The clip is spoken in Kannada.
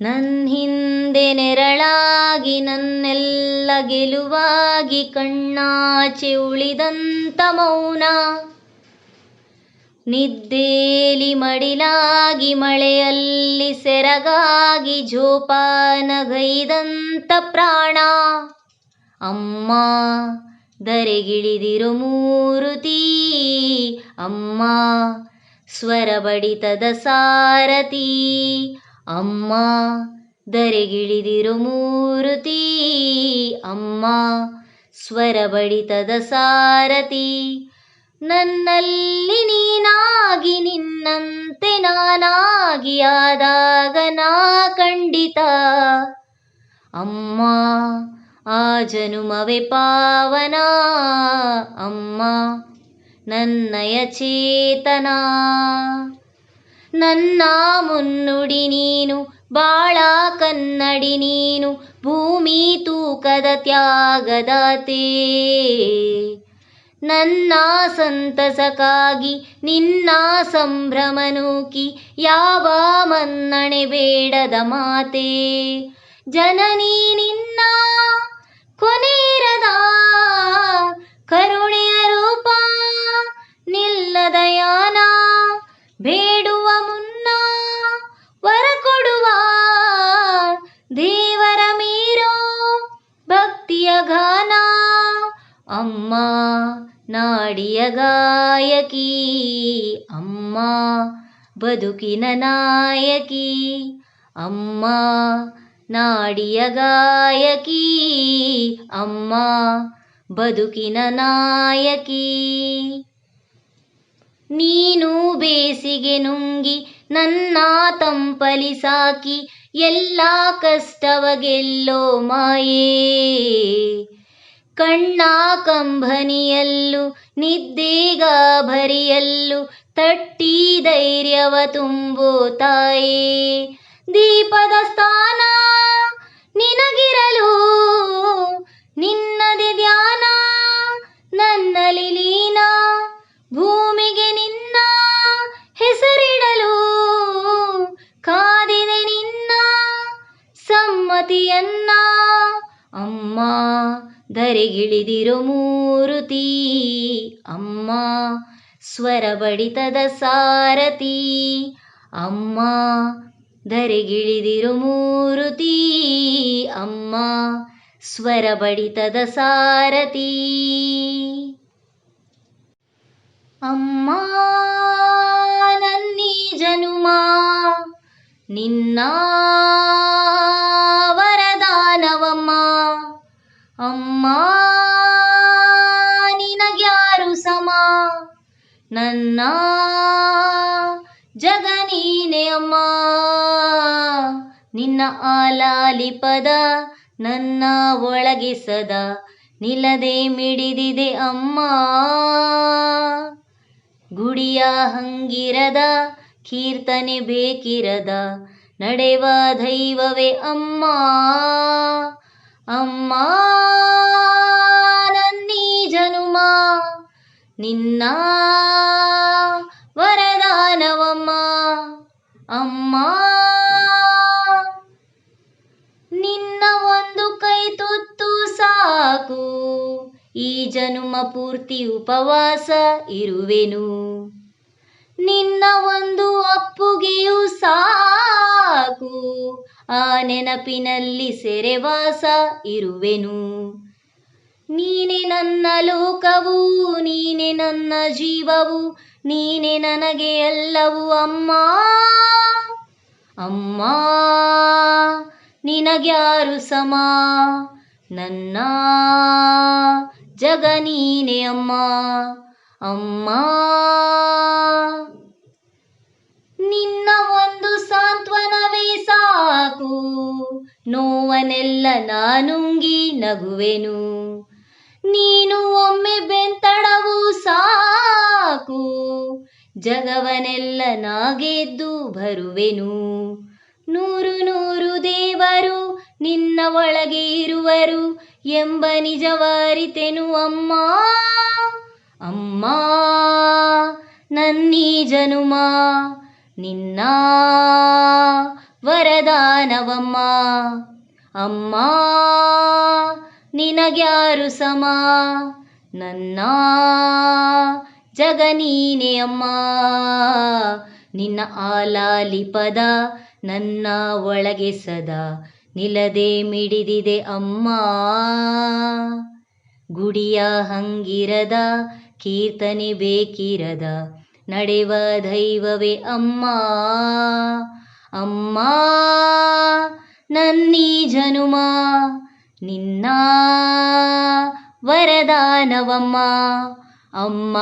ನನ್ನ ಹಿಂದೆ ನೆರಳಾಗಿ ನನ್ನೆಲ್ಲ ಗೆಲುವಾಗಿ ಕಣ್ಣಾಚೆ ಉಳಿದಂತ ಮೌನ. ನಿದ್ದೇಲಿ ಮಡಿಲಾಗಿ ಮಳೆಯಲ್ಲಿ ಸೆರಗಾಗಿ ಜೋಪಾನಗೈದಂತ ಪ್ರಾಣ. ಅಮ್ಮ ದರೆಗಿಳಿದಿರು ಮೂರುತಿ ಅಮ್ಮ, ಸ್ವರ ಬಡಿತದ ಸಾರಥಿ. ಅಮ್ಮ, ದರೆಗಿಳಿದಿರು ಮೂರುತಿ. ಅಮ್ಮ, ಸ್ವರ ಬಡಿತದ ಸಾರಥಿ. ನನ್ನಲ್ಲಿ ನೀನಾಗಿ ನಿನ್ನಂತೆ ನಾನಾಗಿ ಆದಾಗ ನಾ ಖಂಡಿತ. ಅಮ್ಮ, ಆ ಜನುಮವೆ ಪಾವನ. ಅಮ್ಮ, ನನ್ನಯ ಚೇತನ. ನನ್ನ ಮುನ್ನುಡಿ ನೀನು, ಬಾಳ ಕನ್ನಡಿ ನೀನು, ಭೂಮಿ ತೂಕದ ತ್ಯಾಗದಾತೆ. ನನ್ನ ಸಂತಸಕ್ಕಾಗಿ ನಿನ್ನ ಸಂಭ್ರಮ ನೂಕಿ ಯಾವ ಮನ್ನಣೆ ಬೇಡದ ಮಾತೆ. ಜನನಿ ನಿನ್ನ ಕೊನೆಯಿರದ ಕರುಣೆಯ ರೂಪ ನಿಲ್ಲದ ಯಾನ ಅಮ್ಮ ನಾಡಿಯ ಗಾಯಕಿ, ಅಮ್ಮ ಬದುಕಿನ ನಾಯಕಿ, ಅಮ್ಮ ನಾಡಿಯ ಗಾಯಕಿ, ಅಮ್ಮ ಬದುಕಿನ ನಾಯಕಿ. ನೀನು ಬೇಸಿಗೆ ನುಂಗಿ ನನ್ನ ತಂಪಲಿ ಸಾಕಿ, ಎಲ್ಲ ಕಷ್ಟವ ಗೆಲ್ಲೋ ಮಾಯೇ. ಕಣ್ಣ ಕಂಬನಿಯಲ್ಲೂ ನಿದ್ದೆಗ ಭರಿಯಲ್ಲೂ ತಟ್ಟಿ ಧೈರ್ಯವ ತುಂಬೋ ತಾಯೇ. ದೀಪದ ಸ್ಥಾನ ನಿನಗಿರಲು, ನಿನ್ನದೆ ಧ್ಯಾನ ನನ್ನಲಿ ಲೀನ. ಭೂಮಿಗೆ ನಿನ್ನ ಹೆಸರಿಡಲು, ಕಾದಿದೆ ನಿನ್ನ ಸಮ್ಮತಿಯನ್ನ. ಅಮ್ಮ ಧರೆಗಿಳಿದಿರು ಮೂರುತಿ ಅಮ್ಮ, ಸ್ವರ ಬಡಿತದ ಸಾರಥಿ ಅಮ್ಮ, ಧರೆಗಿಳಿದಿರು ಮೂರುತಿ ಅಮ್ಮ, ಸ್ವರ ಬಡಿತದ ಸಾರಥಿ ಅಮ್ಮ ನನ್ನಿ ಜನುಮ ನಿನ್ನ ನನ್ನ ಜಗ ಅಮ್ಮ. ನಿನ್ನ ಆಲಾಲಿ ಪದ ನನ್ನ ಒಳಗೆ ಸದಾ ನಿಲ್ಲದೆ ಮಿಡಿದಿದೆ ಅಮ್ಮ. ಗುಡಿಯ ಹಂಗಿರದ ಕೀರ್ತನೆ ಬೇಕಿರದ ನಡೆವ ದೈವವೇ ಅಮ್ಮ. ಅಮ್ಮ. ನಿನ್ನ ವರದಾನವಮ್ಮ. ಅಮ್ಮ, ನಿನ್ನ ಒಂದು ಕೈ ತುತ್ತು ಸಾಕು. ಈ ಜನುಮ ಪೂರ್ತಿ ಉಪವಾಸ ಇರುವೆನು. ನಿನ್ನ ಒಂದು ಅಪ್ಪುಗೆಯೂ ಸಾಕು. ಆ ನೆನಪಿನಲ್ಲಿ ಸೆರೆವಾಸ ಇರುವೆನು. ನೀನೆ ನನ್ನ ಲೋಕವು, ನೀನೆ ನನ್ನ ಜೀವವು, ನೀನೆ ನನಗೆ ಎಲ್ಲವೂ ಅಮ್ಮ. ಅಮ್ಮ, ನಿನಗ್ಯಾರು ಸಮ? ನನ್ನ ಜಗ ನೀನೆ ಅಮ್ಮ. ಅಮ್ಮ, ನಿನ್ನ ಒಂದು ಸಾಂತ್ವನವೇ ಸಾಕು. ನೋವನೆಲ್ಲ ನಾನುಂಗಿ ನಗುವೆನು. ನೀನು ಒಮ್ಮೆ ಬೆಂತಡವು ಸಾಕು. ಜಗವನೆಲ್ಲ ನಾಗೆದ್ದು ಬರುವೆನು. ನೂರು ನೂರು ದೇವರು ನಿನ್ನ ಒಳಗೆ ಇರುವರು ಎಂಬ ನಿಜವಾರಿತೆನು ಅಮ್ಮ. ಅಮ್ಮ ನನ್ನೀ ಜನುಮ ನಿನ್ನ ವರದಾನವಮ್ಮ. ಅಮ್ಮ ನಿನಗ್ಯಾರು ಸಮ? ನನ್ನ ಜಗನೀನೇ ಅಮ್ಮ. ನಿನ್ನ ಆಲಾಲಿಪದ ನನ್ನ ಒಳಗೆ ಸದಾ ನಿಲ್ಲದೆ ಮಿಡಿದಿದೆ ಅಮ್ಮ. ಗುಡಿಯ ಹಂಗಿರದ ಕೀರ್ತನೆ ಬೇಕಿರದ ನಡೆವ ದೈವವೇ ಅಮ್ಮ. ಅಮ್ಮ ನನ್ನೀ ಜನುಮ ನಿನ್ನ ವರದಾನವಮ್ಮ ಅಮ್ಮ.